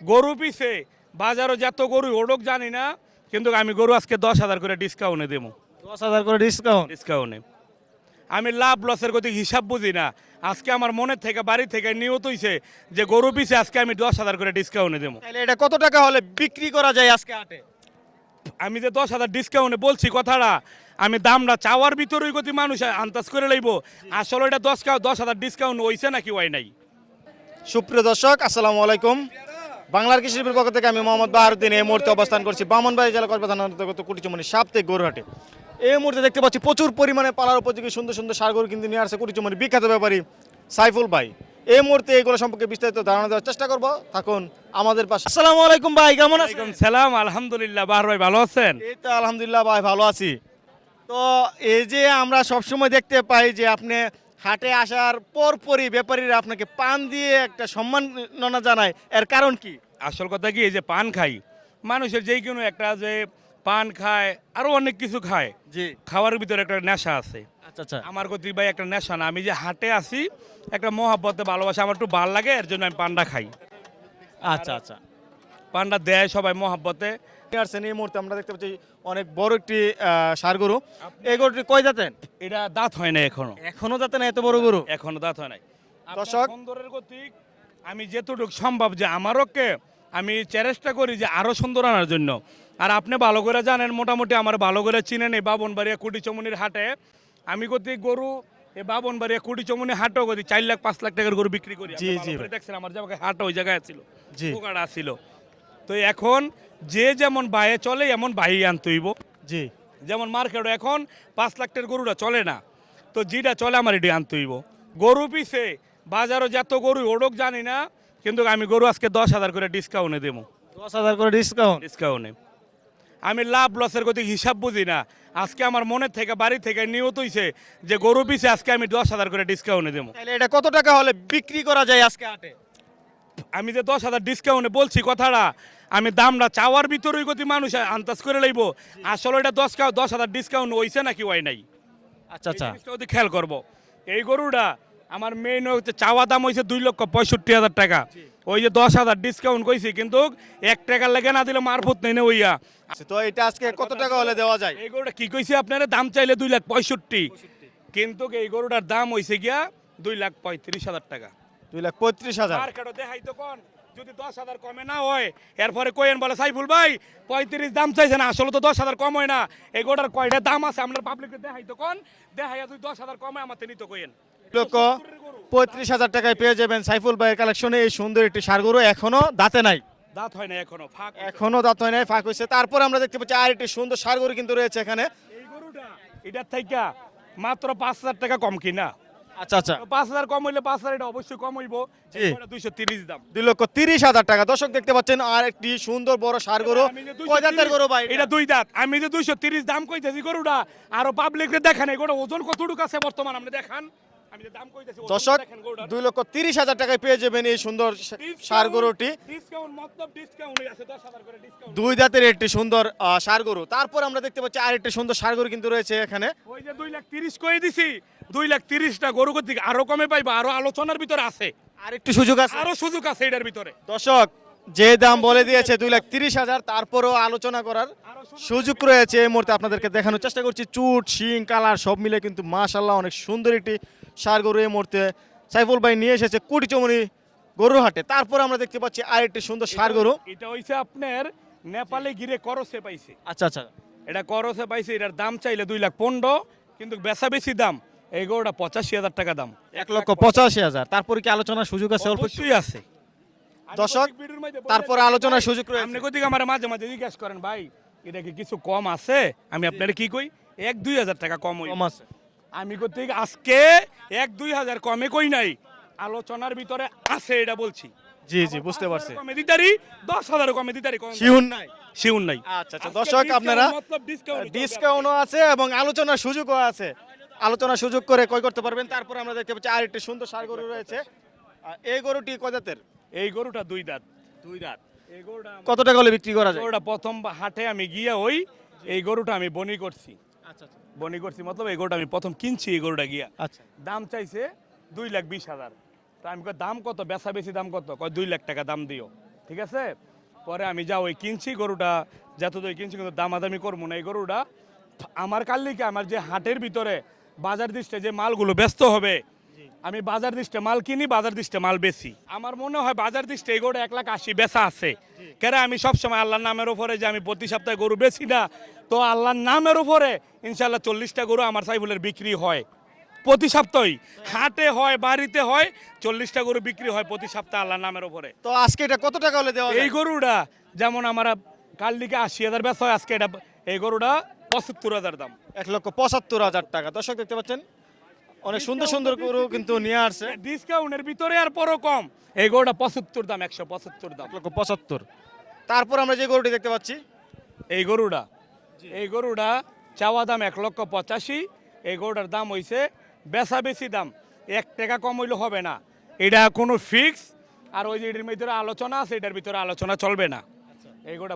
গরু পিছে বাজারও যত গরু ওডক জানি না কিন্তু আমি গরু আজকে দশ হাজার করে ডিসকাউন্টে দেবো। দশ হাজার করে ডিসকাউন্ট ডিসকাউন্টে আমি লাভ লসের গতি হিসাব বুঝি না। আজকে আমার মনের থেকে বাড়ি থেকে নিয়ত হইছে যে গরু পিছে আজকে আমি দশ হাজার করে ডিসকাউন্টে দেবো। তাহলে এটা কত টাকা হলে বিক্রি করা যায় আজকে হাটে? আমি যে দশ হাজার ডিসকাউন্টে বলছি কথাটা আমি দামটা চাওয়ার ভিতরেই গতি মানুষ আন্দাজ করে লইব। আসলে এটা দশ দশ হাজার ডিসকাউন্ট হইছে নাকি হয় নাই? সুপ্রিয় দর্শক আসসালামু আলাইকুম। বাংলার কৃষির পক্ষ থেকে আমি মোহাম্মদ বাহারুদ্দিন এই মুহূর্তে অবস্থান করছি বামনবাড়ি জেলা থানার অন্তর্গত কুটিচুমনি সাপ্তাহিক গরুহাটে। এই মুহূর্তে দেখতে পাচ্ছি প্রচুর পরিমাণে পালার উপযোগী সুন্দর সুন্দর সার গরু কিন্তু নিয়ে আসছে কুটিচুমনি বিখ্যাত ব্যাপারী সাইফুল ভাই। এই মুহূর্তে এইগুলো সম্পর্কে বিস্তারিত ধারণা দেওয়ার চেষ্টা করব। থাকুন আমাদের পাশে। আসসালামু আলাইকুম ভাই কেমন আছেন? সালাম আলহামদুলিল্লাহ। বাহার ভাই ভালো আছেন? এই তো আলহামদুলিল্লাহ ভাই ভালো আছি। তো এই যে আমরা সবসময় দেখতে পাই যে আপনি হাটে আসার পরপরই ব্যাপারীরা আপনাকে পান দিয়ে একটা সম্মাননা জানায়। এর কারণ কি? আসল কথা কি এই যে পান খাই মানুষের যেই কোনো একটা যে পান খায় আরও অনেক কিছু খায় জি। খাওয়ার ভিতরে একটা নেশা আছে। আচ্ছা আচ্ছা। আমার গতি ভাই একটা নেশা না আমি যে হাটে আসি একটা মহাব্বতে ভালোবাসা আমার একটু ভালো লাগে এর জন্য আমি পান্ডা খাই। আচ্ছা আচ্ছা। পান্ডা দেয় সবাই মহাব্বতে। আসছেন এই মুহূর্তে আমরা দেখতে পাচ্ছি অনেক বড় একটি গরু। এই গরুটি কয় জাতেন এটা দাঁত হয় না এখনও। এখনও জাতেন এত বড় গরু? এখনও দাঁত হয় নাই। দর্শক। সুন্দরের গতিক আমি যেতটুকু সম্ভব যে আমারকে আমি চেষ্টা করি যে আরও সুন্দর আনার জন্য। আর আপনি ভালো করে জানেন মোটামুটি আমার ভালো করে চিনেন এই বাবনবাড়িয়া কুটি চমুনির হাটে। আমি গতি গরু এই বাবনবাড়িয়া কুটি চমুনি হাটও গতি চার লাখ পাঁচ লাখ টাকার গরু বিক্রি করি। জি, জি। দেখছেন আমার জায়গায় হাট ওই জায়গায় ছিল পোকাটা ছিল। তো এখন যে যেমন বাইয়ে চলে এমন বাই আনতইব জি। যেমন মার্কেটে এখন পাঁচ লাখ টাকার গরুটা চলে না তো যেটা চলে আমার এটি আনতে হইব। গরু পিছে বাজারও যত গরু ওডক জানি না কিন্তু আমি গরু আজকে দশ হাজার করে ডিসকাউন্টে দেবো। দশ হাজার করে ডিসকাউন্ট ডিসকাউন্টে আমি লাভ লসের গতি হিসাব বুঝি না আজকে আমার মনের থেকে বাড়ি থেকে নিয়ত হইছে যে গরু পিছে আজকে আমি দশ হাজার করে ডিসকাউন্টে দেবো। তাহলে এটা কত টাকা হলে বিক্রি করা যায় আজকে হাটে? আমি যে দশ হাজার ডিসকাউন্টে বলছি কথাটা আমি দামটা চাওয়ার ভিতরেই গতি মানুষ আন্দাজ করে লইব। আসলে এটা দশ দশ হাজার ডিসকাউন্ট হইছে নাকি হয় নাই? আচ্ছা আচ্ছা। খেয়াল করব। এই গরুটা আমার মেইন হচ্ছে চাওয়া দাম হয়েছে দুই লক্ষ পঁয়ষট্টি হাজার টাকা। ওই যে দশ হাজার ডিসকাউন্ট কইছি কিন্তু এক টাকার লেগে না দিলে মারফত নেই না ওইয়া। তো এটা আজকে কত টাকা হলে দেওয়া যায়? এই গরুটা কি কইছি আপনারা? দাম চাইলে দুই লাখ পঁয়ষট্টি। কিন্তু এই গরুটার দাম হয়েছে গিয়া দুই লাখ পঁয়ত্রিশ হাজার টাকা। দুই লাখ পঁয়ত্রিশ হাজার। দেখাই তো কোন। যদি দশ হাজার কমে না হয় এরপরে কইেন বলে সাইফুল ভাই পঁয়ত্রিশ দাম চাইছে না আসলে তো দশ হাজার কম হয় না। এই গোটার কয়টা দাম আছে আপনার পাবলিকে দেখাই তো কোন? দেখাইয়া তুই দশ হাজার কমে আমার নিত কইেন লক্ষ পঁয়ত্রিশ হাজার টাকায় পেয়ে যাবেন সাইফুল ভাইয়ের কালেকশনে এই সুন্দর একটি ষাঁড় গরু এখনও দাঁতে নাই। দাঁত হয় না এখনও ফাঁক এখনও দাঁত হয় নাই ফাঁক হয়েছে তারপর আমরা দেখতে পাচ্ছি আর একটি সুন্দর ষাঁড় গরু কিন্তু রয়েছে এখানে। এই গরুটা এটার থেকে মাত্র পাঁচ হাজার টাকা কম কিনা? আচ্ছা আচ্ছা। পাঁচ হাজার কম হইলে পাঁচ হাজার এটা অবশ্যই কম হইব। দুইশো তিরিশ দাম। দুই লক্ষ তিরিশ হাজার টাকা। দর্শক দেখতে পাচ্ছেন আর একটি সুন্দর বড় ষাঁড় গরু। আমি যে 230 কয় দাঁতের গরু ভাই এটা? দুই দাঁত আমি যে দুইশো তিরিশ দাম কইতেছি গরুটা আরও পাবলিক দেখান এই গরুটা ওজন কতটুকু আছে বর্তমান আপনি দেখান। আমি যে দাম কইতেছি ওজনটা দর্শক দুই লক্ষ তিরিশ হাজার টাকায় পেয়ে যাবেন এই সুন্দর ষাঁড় গরুটি। ডিসকাউন্ট মতলব ডিসকাউন্ট আছে দশ হাজার করে ডিসকাউন্ট দুই দাঁতের একটি সুন্দর আহ, ষাঁড় গরু। তারপর আমরা দেখতে পাচ্ছি আর একটি সুন্দর ষাঁড় গরু কিন্তু রয়েছে এখানে। ওই যে দুই লাখ তিরিশ কই দিছি দুই লাখ তিরিশটা গরু থেকে আরও কমে পাইবা আরও আলোচনার ভিতরে আছে। আর একটু সুযোগ আছে? আরও সুযোগ আছে এটার ভিতরে। দর্শক যে দাম বলে দিয়েছে দুই লাখ তিরিশ হাজার তারপরও আলোচনা করার সুযোগ রয়েছে এই মুহূর্তে আপনাদেরকে দেখানোর চেষ্টা করছি। চুট শিং কালার সব মিলে কিন্তু মাশাল্লাহ অনেক সুন্দর একটি সার গরু এই মুহূর্তে সাইফুল ভাই নিয়ে এসেছে কুটি চমনি গরুর হাটে। তারপর আমরা দেখতে পাচ্ছি আর একটি সুন্দর সার গরু। এটা হইছে আপনার নেপালে গিরে করসে পাইছে। আচ্ছা আচ্ছা। এটা করসে পাইছে এটার দাম চাইলে দুই লাখ পনেরো কিন্তু বেচা বেশি দাম। এই গরুটা পঁচাশি হাজার টাকা দাম। এক লক্ষ পঁচাশি হাজার। তারপরে কি আলোচনার সুযোগ আছে অল্প একটু? অবশ্যই আছে। দর্শক, তারপরে আলোচনার সুযোগ রয়েছে। আপনি কোথেকে আমার মাঝে মাঝে জিজ্ঞেস করেন ভাই এটা কি কিছু কম আছে? আমি আপনার কি কই? এক দুই হাজার টাকা কম কম আছে। আমি আজকে এক দুই হাজার কমে কই নাই। আলোচনার ভিতরে আছে এটা বলছি। জি জি বুঝতে পারছি। কমে দিতারি দশ হাজার কমে দিতারি কম শিউন নাই। শিউন নাই। আচ্ছা আচ্ছা দর্শক আপনারা ডিসকাউন্টও আছে এবং আলোচনার সুযোগও আছে। আলোচনার সুযোগ করে কয় করতে পারবেন। তারপর আমরা দেখতে পাচ্ছি আর একটি সুন্দর সার গরু রয়েছে। এই গরুটি কয় জাতের? এই গরুটা দুই দাঁত। দুই দাঁত। এই গরুটা কত টাকা হলে বিক্রি করা যায়? গরুটা প্রথম বা- হাটে আমি গিয়ে ওই এই গরুটা আমি বনি করছি। আচ্ছা আচ্ছা। বনি করছি মতলব এই গরুটা আমি প্রথম কিনছি এই গরুটা গিয়া। আচ্ছা। দাম চাইছে দুই লাখ বিশ হাজার। তা আমি কই দাম কত? বেচা বেশি দাম কত? কয় দুই লাখ টাকা দাম দিও। ঠিক আছে? পরে আমি যা ওই কিনছি গরুটা যত দই কিনছি কিন্তু দামাদামি করব না এই গরুটা। আমার কাল্লিকে আমার যে হাটের ভিতরে বাজার দৃষ্টে যে মালগুলো ব্যস্ত হবে আমি বাজার দৃষ্টে মাল কিনি বাজার দৃষ্টে মাল বেশি আমার মনে হয় বাজার দৃষ্টে এই গরু এক লাখ আশি বেচা আছে। কেন আমি সবসময় আল্লাহর নামের উপরে যে আমি প্রতি সপ্তাহে গরু বেশি না তো আল্লাহর নামের উপরে ইনশাল্লাহ চল্লিশটা গরু আমার সাইফুলের বিক্রি হয় প্রতি সপ্তাহই। হাটে হয় বাড়িতে হয় চল্লিশটা গরু বিক্রি হয় প্রতি সপ্তাহে আল্লাহর নামের উপরে। তো আজকে এটা কত টাকা হলে দেওয়া এই গরুটা যেমন আমরা কাল দিকে আশি হাজার বেচা হয় আজকে এটা এই গরুটা পঁচাত্তর হাজার দাম। এক লক্ষ পঁচাত্তর হাজার টাকা। দর্শক দেখতে পাচ্ছেন অনেক সুন্দর সুন্দর গরু কিন্তু নিয়ে আসছে। ডিসকাউন্টের ভিতরে আর পরও কম। এই গরুটা পঁচাত্তর দাম একশো পঁচাত্তর দাম। এক লক্ষ পঁচাত্তর। তারপর আমরা যে গরুটি দেখতে পাচ্ছি এই গরুটা। এই গরুটা চাওয়া দাম এক লক্ষ পঁচাশি। এই গরুটার দাম হইছে বেচা বেশি দাম। এক টাকা কম হইলে হবে না। এটা কোনো ফিক্স আর ওই যে এটার ভিতরে আলোচনা আছে এটার ভিতরে আলোচনা চলবে না।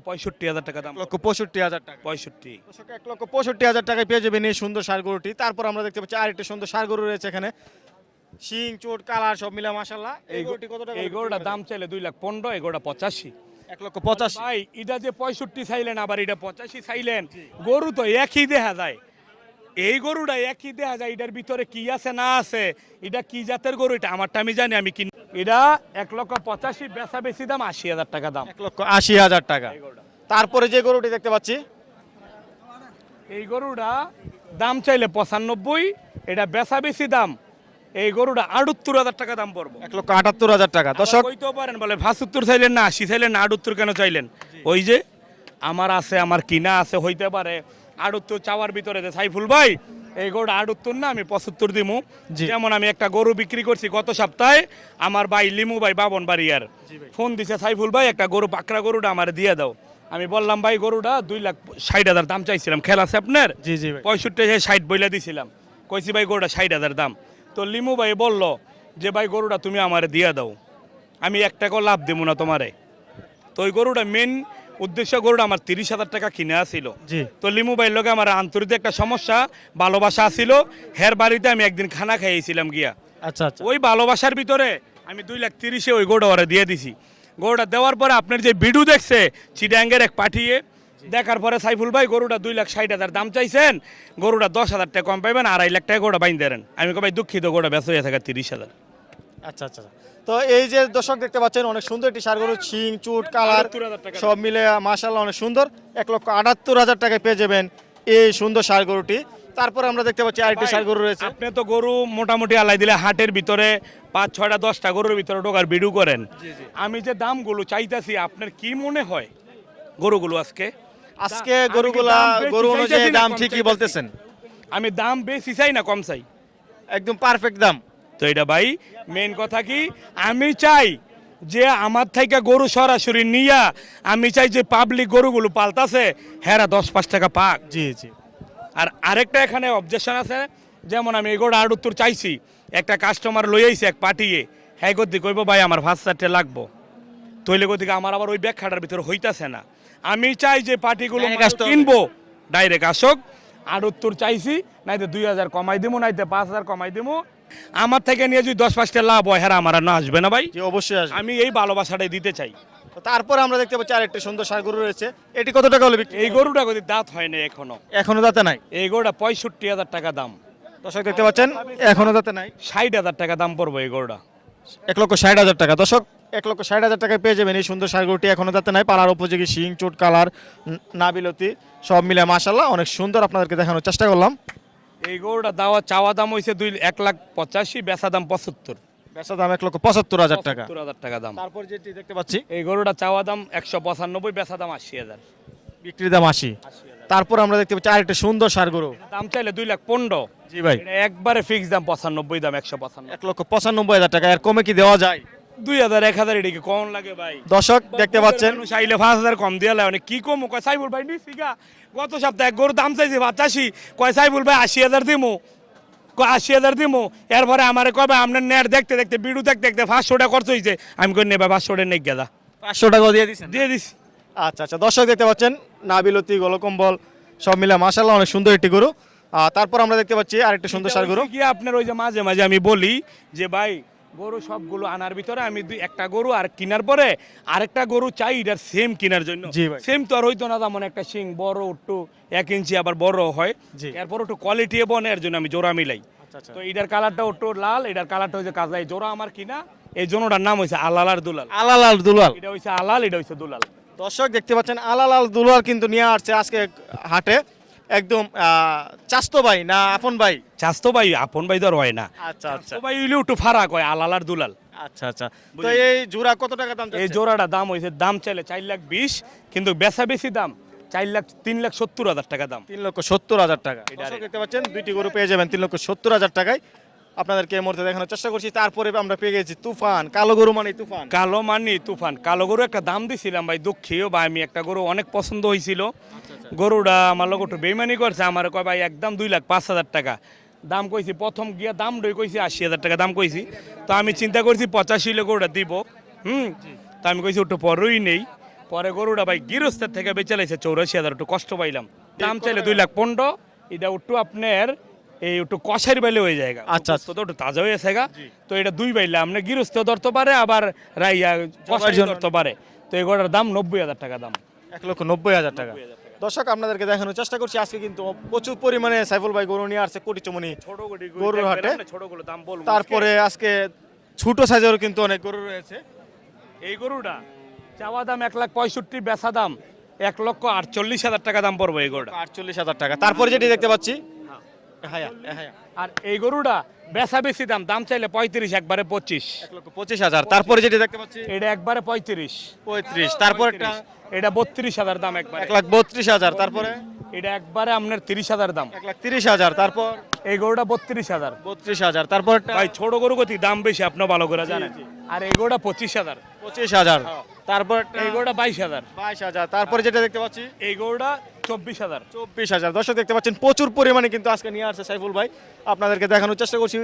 পঁয়ষট্টি হাজার টাকা দাম লক্ষ পঁয়ষট্টি হাজার টাকা। পঁয়ষট্টি। এক লক্ষ পঁয়ষট্টি হাজার টাকায় পেয়ে যাবেন এই সুন্দর সার গরুটি। তারপর আমরা দেখতে পাচ্ছি আরেকটি সুন্দর সার গরু রয়েছে এখানে। শিং চোট কালার সব মিলে মাসাল্লাহ এই গরুটি কত টাকা এই গরুটার দাম চাইলে দুই লাখ পনেরো এই গরুটা পঁচাশি। এক লক্ষ পঁচাশি। ভাই এটা যে পঁয়ষট্টি চাইলেন আবার এটা পঁচাশি চাইলেন। গরু তো একই দেখা যায়। এই গরুটা একই দেখা যায় এটার ভিতরে কি আছে না আছে এটা কি জাতের গরু এটা? আমারটা আমি জানি আমি কিন এটা এক লক্ষ পঁচাশি বেচা বেশি দাম আশি হাজার টাকা দাম। এক লক্ষ আশি হাজার টাকা। তারপরে যে গরুটি দেখতে পাচ্ছি। এই গরুটা দাম চাইলে পঁচানব্বই এটা বেচা বেশি দাম এই গরুটা আটাত্তর হাজার টাকা দাম পড়ব। এক লক্ষ আটাত্তর হাজার টাকা। দর্শক কইতেও পারেন বলে ভাসুত্তর চাইলেন না আশি চাইলেন না আটাত্তর কেন চাইলেন? ওই যে আমার আছে আমার কিনা আছে হইতে পারে। আটাত্তর চাওয়ার ভিতরে যে সাইফুল ভাই এই গরুটা আটাত্তর না আমি পঁচাত্তর দিমু। যেমন আমি একটা গরু বিক্রি করছি গত সপ্তাহে আমার ভাই লিমু ভাই বাবন বাড়িয়ার ফোন দিছে সাইফুল ভাই একটা গরু পাকড়া গরুটা আমার দিয়ে দাও। আমি বললাম ভাই গরুটা দুই লাখ ষাট হাজার দাম চাইছিলাম খেলা আছে আপনার? জি জি পঁয়ষট্টি হাজার ষাট বইলা দিছিলাম। কইছি ভাই গরুটা ষাট হাজার দাম। তো লিমু ভাই বলল যে ভাই গরুটা তুমি আমারে দিয়ে দাও। আমি এক টাকাও লাভ দেবো না তোমারে। তো ওই গরুটা মেন উদ্দেশ্য গরুটা আমার তিরিশ হাজার টাকা কিনে আসিল। তো লিমু ভাইয়ের লোকে আমার আন্তরিক একটা সমস্যা ভালোবাসা আসিল। হের বাড়িতে আমি একদিন খানা খাইয়েছিলাম গিয়া। আচ্ছা আচ্ছা। ওই ভালোবাসার ভিতরে আমি দুই লাখ তিরিশে ওই গরুটা ওরা দিয়ে দিছি। গরুটা দেওয়ার পরে আপনার যে বিডু দেখছে চিডাঙ্গের এক পাঠিয়ে দেখার পরে সাইফুল ভাই গরুটা দুই লাখ ষাট হাজার দাম চাইছেন গরুটা দশ হাজার টাকা কম পাইবেন আড়াই লাখ টাকা গরুটা বাইন দেন। আমি ভাই দুঃখিত গরুটা ব্যস্ত হয়ে থাকে তিরিশ হাজার। আচ্ছা আচ্ছা। তো এই যে দর্শক দেখতে পাচ্ছেন অনেক সুন্দর একটি সার গরু শিং চুট কালার সব মিলে মাশাল্লাহ অনেক সুন্দর। এক লক্ষ আটাত্তর হাজার টাকায় পেয়ে যাবেন এই সুন্দর সার গরুটি তারপর আমরা দেখতে পাচ্ছি আরেকটি সার গরু রয়েছে। আপনি তো গরু মোটামুটি আলাই দিলে হাটের ভিতরে পাঁচ ছয়টা দশটা গরুর ভিতরে ঢোকার বিডু করেন। আমি যে দামগুলো চাইতাছি আপনার কি মনে হয় গরুগুলো আজকে? আজকে গরুগুলা গরু অনুযায়ী দাম ঠিকই বলতেছেন। আমি দাম বেশি চাই না কম চাই? একদম পারফেক্ট দাম। তো এটা ভাই মেন কথা কি? আমি চাই যে আমার থেকে গরু সরাসরি নিয়া আমি চাই যে পাবলিক গরুগুলো পাল্টাছে হেরা দশ পাঁচ টাকা পাক। জি জি। আর আরেকটা এখানে অবজেকশন আছে যেমন আমি এগোটা আর উত্তর চাইছি একটা কাস্টমার লই আইছে এক পাঠিয়ে হ্যাঁ গতি কইব ভাই আমার ভাত চারটে লাগবো। তৈলে গতিকে আমার আবার ওই ব্যাখ্যাটার ভিতরে হইতাছে না। আমি চাই যে পার্টিগুলো। কিনবো ডাইরেক্ট আসক আর উত্তর চাইছি নাইতে দুই হাজার কমাই দিমু নাইতে পাঁচ হাজার কমাই দিমু আমার থেকে নিয়ে যদি দশ পাঁচটা লাভ হয় হ্যাঁ আমার না আসবে না ভাই। জি অবশ্যই আসবে। আমি এই ভালোবাসাটাই দিতে চাই। তো তারপর আমরা দেখতে পাচ্ছি আরেকটি সুন্দর সার গরু রয়েছে। এটি কত টাকা হলে বিক্রি? এই গরুটা যদি দাঁত হয় না এখনও। এখনও দাঁতে নাই? এই গরুটা পঁয়ষট্টি হাজার টাকা দাম। দর্শক দেখতে পাচ্ছেন এখনও দাঁতে নাই। ষাট হাজার টাকা দাম পড়ব এই গরুটা। এক লক্ষ ষাট হাজার টাকা। দর্শক এক লক্ষ ষাট হাজার টাকায় পেয়ে যাবেন এই সুন্দর সার গরুটি। এখনও দাঁতে নাই। পালার উপযোগী শিং চোট কালার নাবিলতি সব মিলে মাশাল্লাহ অনেক সুন্দর আপনাদেরকে দেখানোর চেষ্টা করলাম। এই গরুটা দাওয়া চাওয়া দাম হয়েছে দুই এক লাখ পঁচাশি বেচা দাম পঁচাত্তর। বেচা দাম এক লক্ষ পঁচাত্তর হাজার টাকা। পঁচাত্তর হাজার টাকা দাম। তারপর যেটি দেখতে পাচ্ছি এই গরুটা চাওয়া দাম একশো পঁচানব্বই বেচা দাম আশি হাজার। বিক্রি দাম আশি। তারপর আমরা দেখতে পাচ্ছি আরেকটা সুন্দর সার গরু। দাম চাইলে দুই লাখ পনেরো। জি ভাই। এটা একবারে ফিক্স দাম পঁচানব্বই দাম একশো পঁচানব্বই। এক লক্ষ পঁচানব্বই হাজার টাকা এর কমে কি দেওয়া যায়? দুই হাজার এক হাজার এদিকে কম লাগে ভাই। দর্শক দেখতে পাচ্ছেন। চাইলে পাঁচ হাজার কম দিয়ে অনেক কি কম? কয় সাইবুল ভাই গা। গত সপ্তাহে এক গরুর দাম চাইছে পঁচাশি কয় সাইবুল ভাই আশি হাজার দিমু। কয় আশি হাজার দিমু। এরপরে আমার কবে আপনার নেট দেখতে দেখতে বিড়ু দেখতে দেখতে পাঁচশো টাকা খরচ হয়েছে আমি কই নেবা পাঁচশো টাকা নেই গেদা পাঁচশো টাকা দিয়ে দিয়ে দিছি। আচ্ছা আচ্ছা। দর্শক দেখতে পাচ্ছেন নাবিলতি গলকম্বল সব মিলে মাশাল্লাহ অনেক সুন্দর একটি গরু। তারপর আমরা দেখতে পাচ্ছি আরেকটা সুন্দর সার গরু। কি আপনার ওই যে মাঝে মাঝে আমি বলি যে ভাই গরু সবগুলো আনার ভিতরে আমি দুই একটা গরু আর কেনার পরে আরেকটা গরু চাই এটার সেম কেনার জন্য। সেম তো আর হইতো না তেমন একটা শিং বড় একটু এক ইঞ্চি আবার বড় হয়। এরপর একটু কোয়ালিটি বনে এর জন্য আমি জোড়া মিলাই। আচ্ছা আচ্ছা। তো এটার কালারটা একটু লাল এটার কালারটা হচ্ছে কাজলাই। জোড়া আমার কিনা এই জোড়াটার নাম হয়েছে আলাল আর দুলাল। আলাল আল দুলাল। এটা হচ্ছে আলাল এটা হচ্ছে দুলাল। দর্শক দেখতে পাচ্ছেন আলাল আল দুলাল কিন্তু নিয়ে আসছে আজকে হাটে। একদম চাস্তো ভাই না আপন ভাই? চাস্তো ভাই আপন ভাই ধর হয় না। আচ্ছা আচ্ছা। ভাই হইলেও একটু ফারাক হয় আলাল আর দুলাল। আচ্ছা আচ্ছা। তো এই জোড়া কত টাকা দাম এই জোড়াটা দাম হয়েছে দাম চাইলে চার লাখ বিশ কিন্তু বেচা বেশি দাম চার লাখ তিন লাখ সত্তর হাজার টাকা দাম। তিন লক্ষ সত্তর হাজার টাকা। দেখতে পাচ্ছেন দুইটি গরু পেয়ে যাবেন তিন লক্ষ সত্তর হাজার টাকায়। আপনাদেরকে এই মুহূর্তে দেখানোর চেষ্টা করছি। তারপরে আমরা পেয়ে গেছি তুফান কালো গরু মানে তুফান। কালো মানি তুফান। কালো গরু একটা দাম দিছিলাম ভাই দুঃখীও বা আমি একটা গরু অনেক পছন্দ হয়েছিল গরুটা আমার লোক একটু বেমানি করছে আমার কয় ভাই একদম দুই লাখ পাঁচ হাজার টাকা। দাম কইছি প্রথম গিয়া দাম ডই কইছি আশি হাজার টাকা দাম কইছি। তো আমি চিন্তা করছি পঁচাশি হলে গরুটা দিব। হুম? তো আমি কইছি একটু পরই নেই। পরে গরুটা ভাই গৃহস্থের থেকে বেচে লাইছে চৌরাশি হাজার একটু কষ্ট পাইলাম। দাম চাইলে দুই লাখ পনেরো এটা একটু আপনার এই একটু কষারি বাইলে হয়ে যায় আচ্ছা, আচ্ছা। তো একটু তাজা হয়ে আছে তো এটা দুই বাইলে আপনি গৃহস্থ ধরতে পারে আবার রাইয়া কষারি ধরতে পারে। তো এই গরুটার দাম নব্বই হাজার টাকা দাম। এক লক্ষ নব্বই হাজার টাকা। দর্শক আপনাদেরকে দেখানোর চেষ্টা করছি আজকে কিন্তু প্রচুর পরিমাণে সাইফুল ভাই গরু নিয়ে আসছে কোটিচমনি ছোট গরুর হাটে? তারপরে আজকে ছোট সাইজেরও কিন্তু অনেক গরু রয়েছে। এই গরুটা চাওয়া দাম এক লাখ পঁয়ষট্টি বেচা দাম এক লক্ষ আটচল্লিশ হাজার টাকা দাম পড়বে এই গরুটা। আটচল্লিশ হাজার টাকা। তারপরে যেটি দেখতে পাচ্ছি আর এই গরুটা বেচা বেশি দাম দাম চাইলে পঁয়ত্রিশ একবারে পঁচিশ। পঁচিশ হাজার। তারপরে যেটি দেখতে পাচ্ছি এটা একবারে পঁয়ত্রিশ। পঁয়ত্রিশ। তারপর একটা এটা বত্রিশ হাজার দাম একবার। এক লাখ বত্রিশ হাজার। তারপরে? এটা একবারে আপনার তিরিশ হাজার দাম। এক লাখ তিরিশ হাজার। তারপর? এই গরুটা বত্রিশ হাজার। বত্রিশ হাজার। তারপর ভাই ছোট গরু গতি দাম বেশি আপনি ভালো করে জানেন। আর এই গরুটা পঁচিশ হাজার। পঁচিশ হাজার। তারপর এই গরুটা বাইশ হাজার। বাইশ হাজার। তারপরে যেটা দেখতে পাচ্ছি এই গরুটা চব্বিশ হাজার। চব্বিশ হাজার। দর্শক দেখতে পাচ্ছেন প্রচুর পরিমাণে কিন্তু আজকে নিয়ে আসছে সাইফুল ভাই। আপনাদেরকে দেখানোর চেষ্টা করছি।